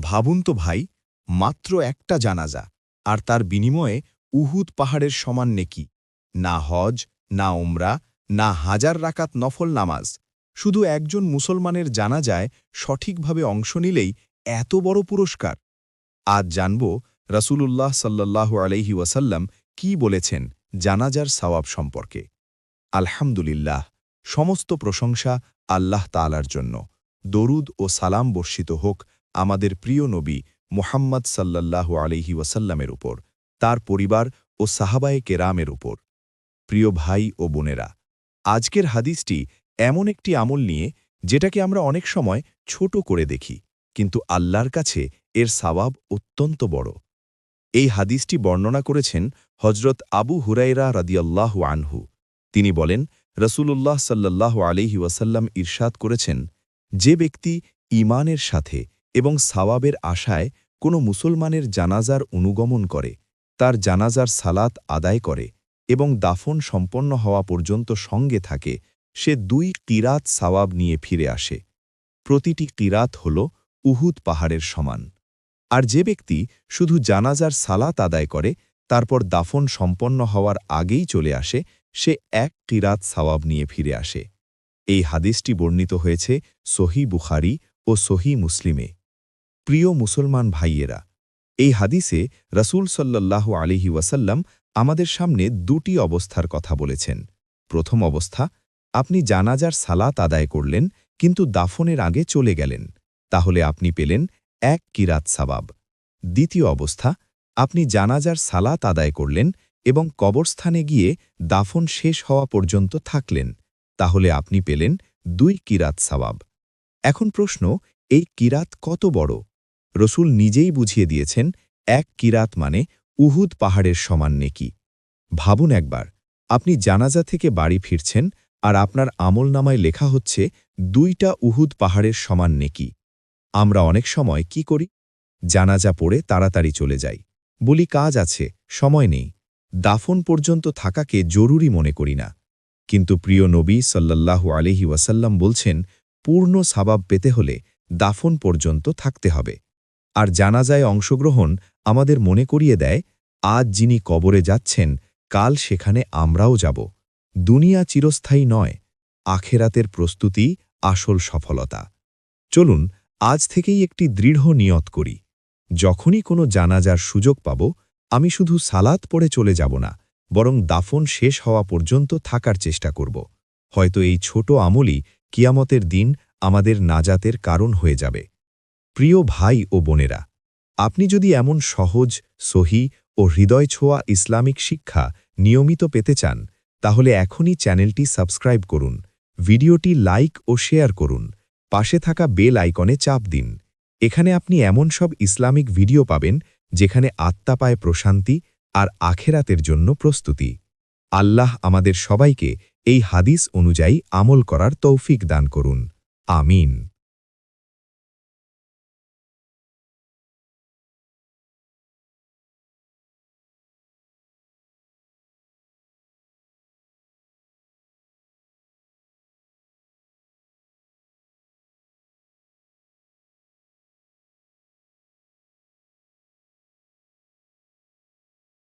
ভাবুন তো ভাই, মাত্র একটা জানাজা, আর তার বিনিময়ে উহুদ পাহাড়ের সমান নেকি। না হজ, না ওমরা না হাজার রাকাত নফল নামাজ। শুধু একজন মুসলমানের জানাজায় সঠিকভাবে অংশ নিলেই এত বড় পুরস্কার। আজ জানব রসুলুল্লাহ সাল্লাল্লাহু আলহি ওয়াসাল্লাম কি বলেছেন জানাজার সওয়াব সম্পর্কে। আলহামদুলিল্লাহ, সমস্ত প্রশংসা আল্লাহ তালার জন্য। দরুদ ও সালাম বর্ষিত হোক আমাদের প্রিয় নবী মোহাম্মদ সাল্লাল্লাহু আলহি ওয়াসাল্লামের উপর, তার পরিবার ও সাহাবায়ে কেরামের উপর। প্রিয় ভাই ও বোনেরা, আজকের হাদিসটি এমন একটি আমল নিয়ে যেটাকে আমরা অনেক সময় ছোট করে দেখি, কিন্তু আল্লাহর কাছে এর সাওয়াব অত্যন্ত বড়। এই হাদিসটি বর্ণনা করেছেন হজরত আবু হুরাইরা রাদিয়াল্লাহু আনহু। তিনি বলেন, রসুলুল্লাহ সাল্লাহ আলহি ওয়াসাল্লাম ইরশাদ করেছেন, যে ব্যক্তি ইমানের সাথে এবং সাওয়াবের আশায় কোনো মুসলমানের জানাজার অনুগমন করে, তার জানাজার সালাত আদায় করে এবং দাফন সম্পন্ন হওয়া পর্যন্ত সঙ্গে থাকে, সে দুই কিরাত সাওয়াব নিয়ে ফিরে আসে। প্রতিটি কিরাত হল উহুদ পাহাড়ের সমান। আর যে ব্যক্তি শুধু জানাজার সালাত আদায় করে, তারপর দাফন সম্পন্ন হওয়ার আগেই চলে আসে, সে এক কিরাত সাওয়াব নিয়ে ফিরে আসে। এই হাদিসটি বর্ণিত হয়েছে সহি বুখারি ও সহি মুসলিমে। প্রিয় মুসলমান ভাইয়েরা, এই হাদিসে রসুল সাল্লাহ আলিহি ওয়াসাল্লাম আমাদের সামনে দুটি অবস্থার কথা বলেছেন। প্রথম অবস্থা, আপনি জানাজার সালাত আদায় করলেন, কিন্তু দাফনের আগে চলে গেলেন, তাহলে আপনি পেলেন এক কিরাত সাবাব। দ্বিতীয় অবস্থা, আপনি জানাজার সালাত আদায় করলেন এবং কবরস্থানে গিয়ে দাফন শেষ হওয়া পর্যন্ত থাকলেন, তাহলে আপনি পেলেন দুই কিরাত সাবাব। এখন প্রশ্ন, এই কিরাত কত বড়? রসুল নিজেই বুঝিয়ে দিয়েছেন, এক কিরাত মানে উহুদ পাহাড়ের সমান নেকি। ভাবুন একবার, আপনি জানাজা থেকে বাড়ি ফিরছেন আর আপনার আমল নামায় লেখা হচ্ছে, দুইটা উহুদ পাহাড়ের সমান নেকি। আমরা অনেক সময় কি করি? জানাজা পড়ে তাড়াতাড়ি চলে যাই। বলি, কাজ আছে, সময় নেই। দাফন পর্যন্ত থাকাকে জরুরি মনে করি না। কিন্তু প্রিয় নবী সাল্লাল্লাহু আলহি ওয়াসাল্লাম বলছেন, পূর্ণ সাবাব পেতে হলে দাফন পর্যন্ত থাকতে হবে। আর জানাজায় অংশগ্রহণ আমাদের মনে করিয়ে দেয়, আজ যিনি কবরে যাচ্ছেন, কাল সেখানে আমরাও যাব। দুনিয়া চিরস্থায়ী নয়, আখেরাতের প্রস্তুতি আসল সফলতা। চলুন, আজ থেকেই একটি দৃঢ় নিয়ত করি। যখনই কোনো জানাজার সুযোগ পাব, আমি শুধু সালাত পড়ে চলে যাব না, বরং দাফন শেষ হওয়া পর্যন্ত থাকার চেষ্টা করব। হয়তো এই ছোট আমলই কিয়ামতের দিন আমাদের নাজাতের কারণ হয়ে যাবে। প্রিয় ভাই ও বোনেরা, আপনি যদি এমন সহজ, সহি ও হৃদয় ছোঁয়া ইসলামিক শিক্ষা নিয়মিত পেতে চান, তাহলে এখনই চ্যানেলটি সাবস্ক্রাইব করুন, ভিডিওটি লাইক ও শেয়ার করুন, পাশে থাকা বেল আইকনে চাপ দিন। এখানে আপনি এমন সব ইসলামিক ভিডিও পাবেন, যেখানে আত্মা পায় প্রশান্তি আর আখেরাতের জন্য প্রস্তুতি। আল্লাহ আমাদের সবাইকে এই হাদিস অনুযায়ী আমল করার তৌফিক দান করুন। আমিন।